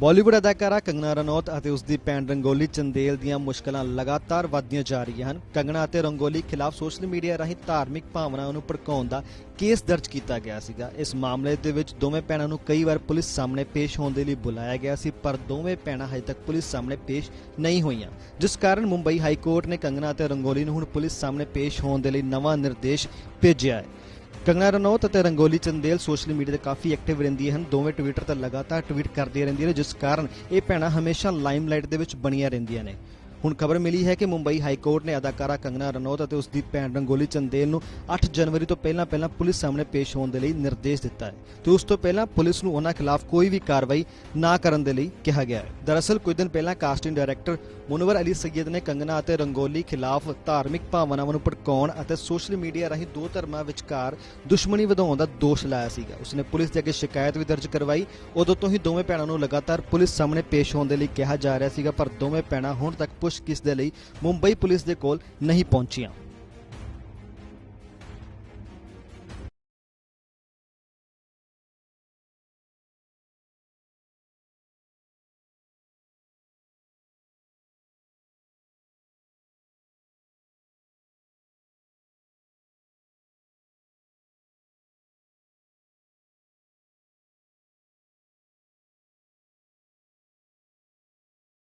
ਬਾਲੀਵੁੱਡ ਅਦਾਕਾਰਾ ਕੰਗਨਾ ਰਣੌਤ ਅਤੇ ਉਸ ਦੀ ਭੈਣ ਰੰਗੋਲੀ ਚੰਦੇਲ ਦੀਆਂ ਮੁਸ਼ਕਲਾਂ ਲਗਾਤਾਰ ਵਧਦੀਆਂ ਜਾ ਰਹੀਆਂ ਹਨ। ਕੰਗਨਾ ਅਤੇ ਰੰਗੋਲੀ ਖਿਲਾਫ ਸੋਸ਼ਲ ਮੀਡੀਆ ਰਾਹੀਂ ਧਾਰਮਿਕ ਭਾਵਨਾਵਾਂ ਨੂੰ ਭੜਕਾਉਣ ਦਾ ਕੇਸ ਦਰਜ ਕੀਤਾ ਗਿਆ ਸੀਗਾ। ਇਸ ਮਾਮਲੇ ਦੇ ਵਿੱਚ ਦੋਵੇਂ ਭੈਣਾਂ ਨੂੰ ਕਈ ਵਾਰ ਪੁਲਿਸ ਸਾਹਮਣੇ ਪੇਸ਼ ਹੋਣ ਦੇ ਲਈ ਬੁਲਾਇਆ ਗਿਆ ਸੀ, ਪਰ ਦੋਵੇਂ ਭੈਣਾਂ ਹਜੇ ਤੱਕ ਪੁਲਿਸ ਸਾਹਮਣੇ ਪੇਸ਼ ਨਹੀਂ ਹੋਈਆਂ। ਜਿਸ ਕਾਰਨ ਮੁੰਬਈ ਹਾਈ ਕੋਰਟ ਨੇ ਕੰਗਨਾ ਅਤੇ ਰੰਗੋਲੀ ਨੂੰ ਹੁਣ ਪੁਲਿਸ ਸਾਹਮਣੇ ਪੇਸ਼ ਹੋਣ ਦੇ ਲਈ ਨਵਾਂ ਨਿਰਦੇਸ਼ ਭੇਜਿਆ ਹੈ। ਕੰਗਨਾ ਰਣੌਤ ਅਤੇ ਰੰਗੋਲੀ ਚੰਦੇਲ ਸੋਸ਼ਲ ਮੀਡੀਆ ਤੇ ਕਾਫੀ ਐਕਟਿਵ ਰਹਿੰਦੀਆਂ ਹਨ। ਦੋਵੇਂ ਟਵਿੱਟਰ ਤੇ ਲਗਾਤਾਰ ਟਵੀਟ ਕਰਦੀਆਂ ਰਹਿੰਦੀਆਂ ਨੇ, ਜਿਸ ਕਾਰਨ ਇਹ ਭੈਣਾਂ ਹਮੇਸ਼ਾ ਲਾਈਮਲਾਈਟ ਦੇ ਵਿੱਚ ਬਣੀਆਂ ਰਹਿੰਦੀਆਂ ਨੇ। ਹੁਣ ਖਬਰ ਮਿਲੀ ਹੈ ਕਿ ਮੁੰਬਈ ਹਾਈ ਕੋਰਟ ਨੇ ਅਦਾਕਾਰਾ ਕੰਗਨਾ ਰਣੌਤ ਅਤੇ ਉਸ ਦੀ ਭੈਣ ਰੰਗੋਲੀ ਚੰਦੇਲ ਨੂੰ 8 ਜਨਵਰੀ ਤੋਂ ਪਹਿਲਾਂ ਪਹਿਲਾਂ ਪੁਲਿਸ ਸਾਹਮਣੇ ਪੇਸ਼ ਹੋਣ ਦੇ ਲਈ ਨਿਰਦੇਸ਼ ਦਿੱਤਾ ਹੈ ਤੇ ਉਸ ਤੋਂ ਪਹਿਲਾਂ ਪੁਲਿਸ ਨੂੰ ਉਹਨਾਂ ਖਿਲਾਫ ਕੋਈ ਵੀ ਕਾਰਵਾਈ ਨਾ ਕਰਨ ਦੇ ਲਈ ਕਿਹਾ ਗਿਆ ਹੈ। ਦਰਅਸਲ, ਕੁਝ ਦਿਨ ਪਹਿਲਾਂ ਕਾਸਟਿੰਗ ਡਾਇਰੈਕਟਰ ਮੁਨਵਰ ਅਲੀ ਸੈਯਦ ਨੇ ਕੰਗਨਾ ਅਤੇ ਰੰਗੋਲੀ ਖਿਲਾਫ ਧਾਰਮਿਕ ਭਾਵਨਾਵਾਂ ਨੂੰ ਭੜਕਾਉਣ ਅਤੇ ਸੋਸ਼ਲ ਮੀਡੀਆ ਰਾਹੀਂ ਦੋ ਧਰਮਾਂ ਵਿਚਕਾਰ ਦੁਸ਼ਮਣੀ ਵਧਾਉਣ ਦਾ ਦੋਸ਼ ਲਾਇਆ ਸੀਗਾ। ਉਸਨੇ ਪੁਲਿਸ ਦੇ ਅੱਗੇ ਸ਼ਿਕਾਇਤ ਵੀ ਦਰਜ ਕਰਵਾਈ। ਉਦੋਂ ਤੋਂ ਹੀ ਦੋਵੇਂ ਭੈਣਾਂ ਨੂੰ ਲਗਾਤਾਰ ਪੁਲਿਸ ਸਾਹਮਣੇ ਪੇਸ਼ ਹੋਣ ਦੇ ਲਈ ਕਿਹਾ ਜਾ ਰਿਹਾ ਸੀਗਾ, ਪਰ ਦੋਵੇਂ ਭੈਣਾਂ ਹੁਣ ਤੱਕ ਪੁੱਛਗਿੱਛ ਦੇ ਲਈ ਮੁੰਬਈ ਪੁਲਿਸ ਦੇ ਕੋਲ ਨਹੀਂ ਪਹੁੰਚੀਆਂ।